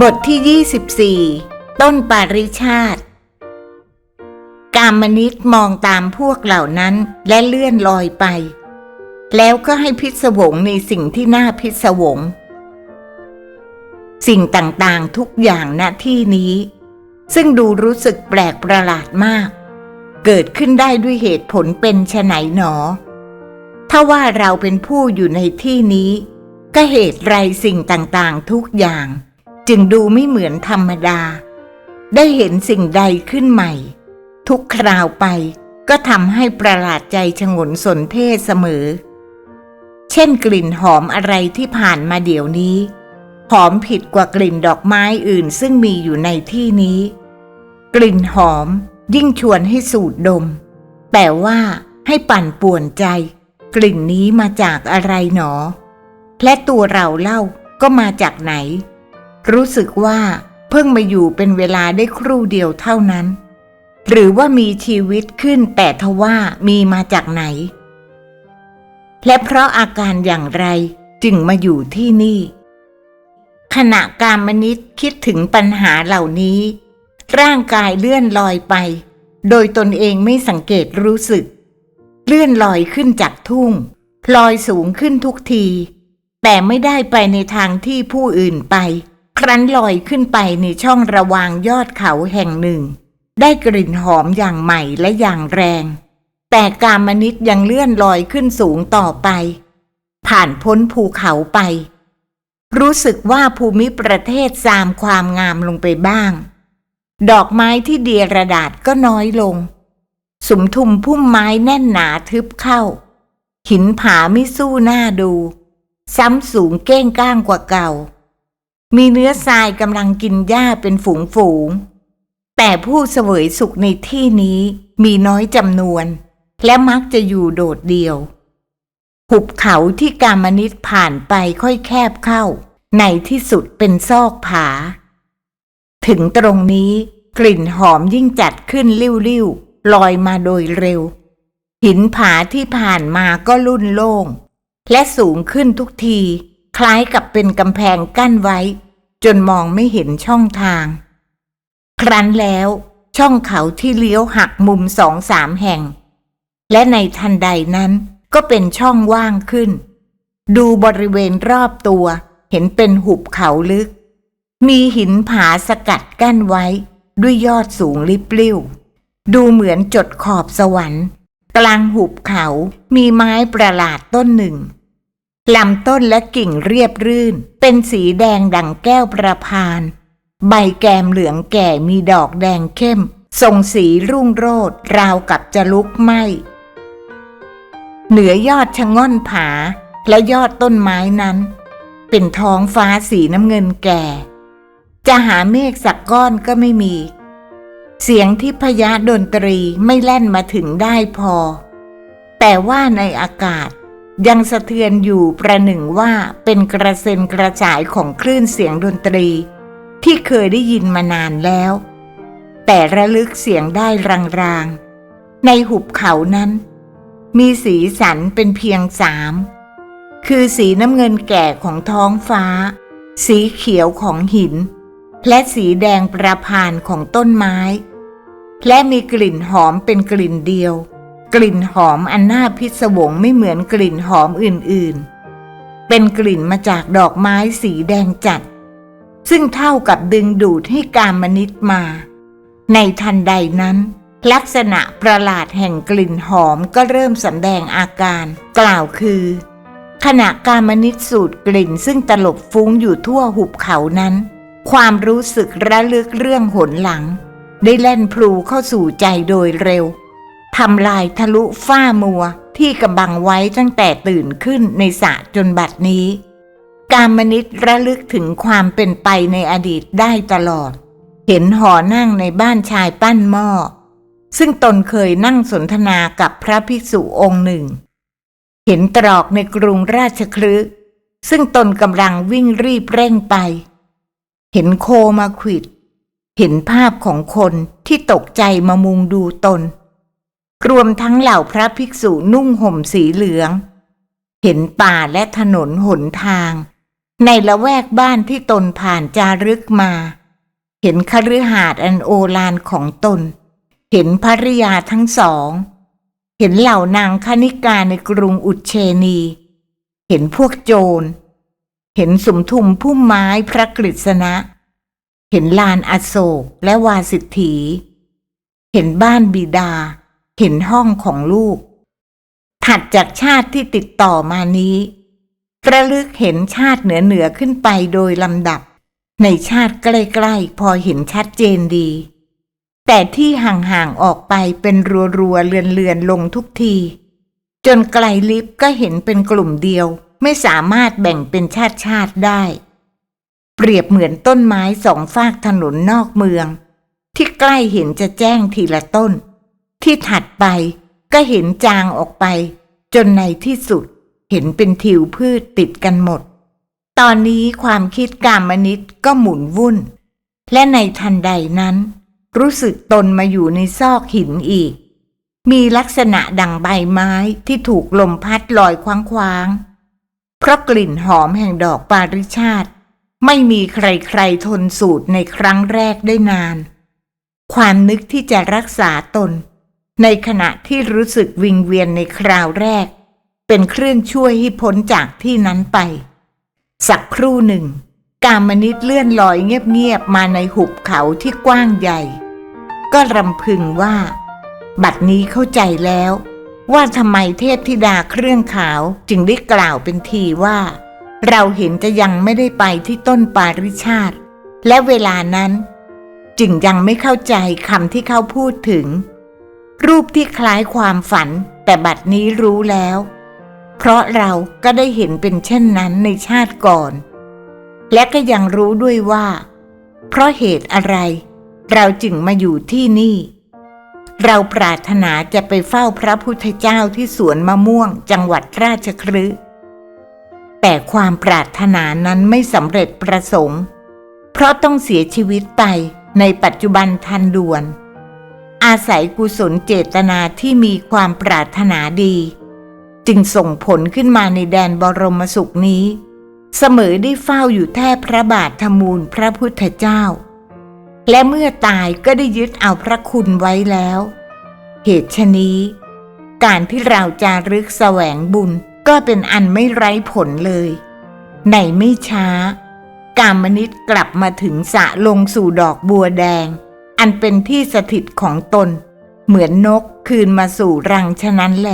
บทที่ 24 ต้นปาริชาติ กามนิตมองตามพวกเหล่านั้นและเลื่อนลอยไป แล้วก็ให้พิศวงในสิ่งที่น่าพิศวง สิ่งต่างๆทุกอย่างณที่นี้ ซึ่งดูรู้สึกแปลกประหลาดมาก เกิดขึ้นได้ด้วยเหตุผลเป็นไฉนหนอ ถ้าว่าเราเป็นผู้อยู่ในที่นี้ ก็เหตุไรสิ่งต่างๆทุกอย่าง จึงดูไม่เหมือนธรรมดา ได้เห็นสิ่งใดขึ้นใหม่ ทุกคราวไปก็ทำให้ประหลาดใจชงนสนเทศเสมอ เช่นกลิ่นหอมอะไรที่ผ่านมาเดี๋ยวนี้ หอมผิดกว่ากลิ่นดอกไม้อื่นซึ่งมีอยู่ในที่นี้ กลิ่นหอมยิ่งชวนให้สูดดม แต่ว่าให้ปั่นป่วนใจ กลิ่นนี้มาจากอะไรหนอ และตัวเราเล่าก็มาจากไหน รู้สึกว่าเพิ่งมาอยู่เป็นเวลาได้ครู่เดียวเท่านั้น หรือว่ามีชีวิตขึ้นแต่ทว่ามีมาจากไหน และเพราะอาการอย่างไรจึงมาอยู่ที่นี่ ขณะการมนิตคิดถึงปัญหาเหล่านี้ ร่างกายเลื่อนลอยไป โดยตนเองไม่สังเกตรู้สึก เลื่อนลอยขึ้นจากทุ่งลอยสูงขึ้นทุกที แต่ไม่ได้ไปในทางที่ผู้อื่นไป ครั้นลอยขึ้นไปในช่องระวางยอดเขาแห่งหนึ่ง ได้กลิ่นหอมอย่างใหม่และอย่างแรง แต่กามนิตยังเลื่อนลอยขึ้นสูงต่อไป ผ่านพ้นภูเขาไป รู้สึกว่าภูมิประเทศซามความงามลงไปบ้าง ดอกไม้ที่เดียระดาษก็น้อยลง สุมทุมพุ่มไม้แน่นหนาทึบเข้า หินผาไม่สู้หน้าดู ซ้ำสูงเก้งก้างกว่าเก่า มีเนื้อทรายกำลังกินหญ้าเป็นฝูงฝูงๆแต่ผู้เสวยสุขในที่นี้มีน้อยจำนวน และมักจะอยู่โดดเดี่ยว หุบเขาที่กามนิตผ่านไปค่อยแคบเข้า ในที่สุดเป็นซอกผา ถึงตรงนี้กลิ่นหอมยิ่งจัดขึ้นลิ้วๆ ลอยมาโดยเร็ว หินผาที่ผ่านมาก็ลุ่นโล่ง และสูงขึ้นทุกที คล้ายกับเป็นกำแพงกั้นไว้ จนมองไม่เห็นช่องทาง ครั้นแล้วช่องเขาที่เลี้ยวหักมุมสองสามแห่ง และในทันใดนั้นก็เป็นช่องว่างขึ้น ดูบริเวณรอบตัวเห็นเป็นหุบเขาลึก มีหินผาสกัดกั้นไว้ด้วยยอดสูงลิบลิ่ว ดูเหมือนจดขอบสวรรค์ กลางหุบเขามีไม้ประหลาดต้นหนึ่งลำต้นและกิ่งเรียบรื่น เป็นสีแดงดังแก้วประพาน ใบแกมเหลืองแก่มีดอกแดงเข้ม ส่งสีรุ่งโรดราวกับจะลุกไหมเหนือยอดชะง่อนผา และยอดต้นไม้นั้น เป็นท้องฟ้าสีน้ำเงินแก่ จะหาเมฆสักก้อนก็ไม่มี เสียงที่พยาดนตรีไม่แล่นมาถึงได้พอ แต่ว่าในอากาศยังสะเทือนอยู่ประหนึ่งว่าเป็นกระเซ็นกระจายของคลื่นเสียงดนตรี ที่เคยได้ยินมานานแล้ว แต่ระลึกเสียงได้รางๆ ในหุบเขานั้น มีสีสันเป็นเพียงสาม คือสีน้ำเงินแก่ของท้องฟ้า สีเขียวของหิน และสีแดงประพานของต้นไม้ และมีกลิ่นหอมเป็นกลิ่นเดียว กลิ่นหอมอันน่าพิศวงไม่เหมือนกลิ่นหอมอื่นๆ เป็นกลิ่นมาจากดอกไม้สีแดงจัด ซึ่งเท่ากับดึงดูดให้การมนิตมา ในทันใดนั้น ลักษณะประหลาดแห่งกลิ่นหอมก็เริ่มสำแดงอาการ กล่าวคือ ขณะการมนิตสูดกลิ่นซึ่งตลบฟุ้งอยู่ทั่วหุบเขานั้น ความรู้สึกระลึกเรื่องหนหลัง ได้แล่นพลูเข้าสู่ใจโดยเร็วทำลายทะลุฝ้ามัวที่กำบังไว้ตั้งแต่ตื่นขึ้นในสะจนบัดนี้ การมนิตระลึกถึงความเป็นไปในอดีตได้ตลอด เห็นหอนั่งในบ้านชายปั้นหม้อซึ่งตนเคยนั่งสนทนากับพระภิกษุองค์หนึ่ง เห็นตรอกในกรุงราชคลึซึ่งตนกำลังวิ่งรีบเร่งไป เห็นโคมาขิด เห็นภาพของคนที่ตกใจมามุงดูตน รวมทั้งเหล่าพระภิกษุนุ่งห่มสีเหลือง เห็นป่าและถนนหนทาง ในละแวกบ้านที่ตนผ่านจารึกมา เห็นคฤหาสน์อันโอฬารของตน เห็นภริยาทั้งสอง เห็นเหล่านางคณิกาในกรุงอุเชนี เห็นพวกโจร เห็นสมทุมพุ่มไม้พระกฤษณะ เห็นลานอโศกและวาสิทธี เห็นบ้านบิดา เห็นห้องของลูก ถัดจากชาติที่ติดต่อมานี้ระลึกเห็นชาติเหนือเหนือขึ้นไปโดยลำดับ ในชาติใกล้ๆพอเห็นชัดเจนดี แต่ที่ห่างๆออกไปเป็นรัวๆเลือนๆลงทุกที จนไกลลิฟก็เห็นเป็นกลุ่มเดียว ไม่สามารถแบ่งเป็นชาติชาติได้ เปรียบเหมือนต้นไม้สองฝากถนนนอกเมือง ที่ใกล้เห็นจะแจ้งทีละต้น ที่ถัดไปก็เห็นจางออกไป จนในที่สุดเห็นเป็นทิวพืชติดกันหมด ตอนนี้ความคิดกามนิตก็หมุนวุ่น และในทันใดนั้น รู้สึกตนมาอยู่ในซอกหินอีก มีลักษณะดังใบไม้ที่ถูกลมพัดลอยคว้างๆเพราะกลิ่นหอมแห่งดอกปาริชาติ ไม่มีใครๆทนสูตรในครั้งแรกได้นาน ความนึกที่จะรักษาตน ในขณะที่รู้สึกวิงเวียนในคราวแรก เป็นเครื่องช่วยให้พ้นจากที่นั้นไป สักครู่หนึ่ง กามนิตเลื่อนลอยเงียบๆมาในหุบเขาที่กว้างใหญ่ ก็รำพึงว่า บัดนี้เข้าใจแล้ว ว่าทำไมเทพธิดาเครื่องขาวจึงได้กล่าวเป็นทีว่า เราเห็นจะยังไม่ได้ไปที่ต้นปาริชาติ และเวลานั้น จึงยังไม่เข้าใจคำที่เขาพูดถึง รูปที่คล้ายความฝันแต่บัดนี้รู้แล้ว เพราะเราก็ได้เห็นเป็นเช่นนั้นในชาติก่อน และก็ยังรู้ด้วยว่า เพราะเหตุอะไร เราจึงมาอยู่ที่นี่ เราปรารถนาจะไปเฝ้าพระพุทธเจ้าที่สวนมะม่วงจังหวัดราชคฤห์ แต่ความปรารถนานั้นไม่สำเร็จประสงค์ เพราะต้องเสียชีวิตไปในปัจจุบันทันด่วน อาศัยกุศลเจตนาที่มีความปรารถนาดี จึงส่งผลขึ้นมาในแดนบรมสุขนี้ เสมอได้เฝ้าอยู่แทบพระบาทธมูลพระพุทธเจ้า และเมื่อตายก็ได้ยึดเอาพระคุณไว้แล้ว เหตุชนี้ การที่เราจารึกแสวงบุญ ก็เป็นอันไม่ไร้ผลเลย ในไม่ช้า กามนิตกลับมาถึงสะลงสู่ดอกบัวแดง อันเป็นที่สถิตของตน เหมือนนกคืนมาสู่รังฉะนั้นแล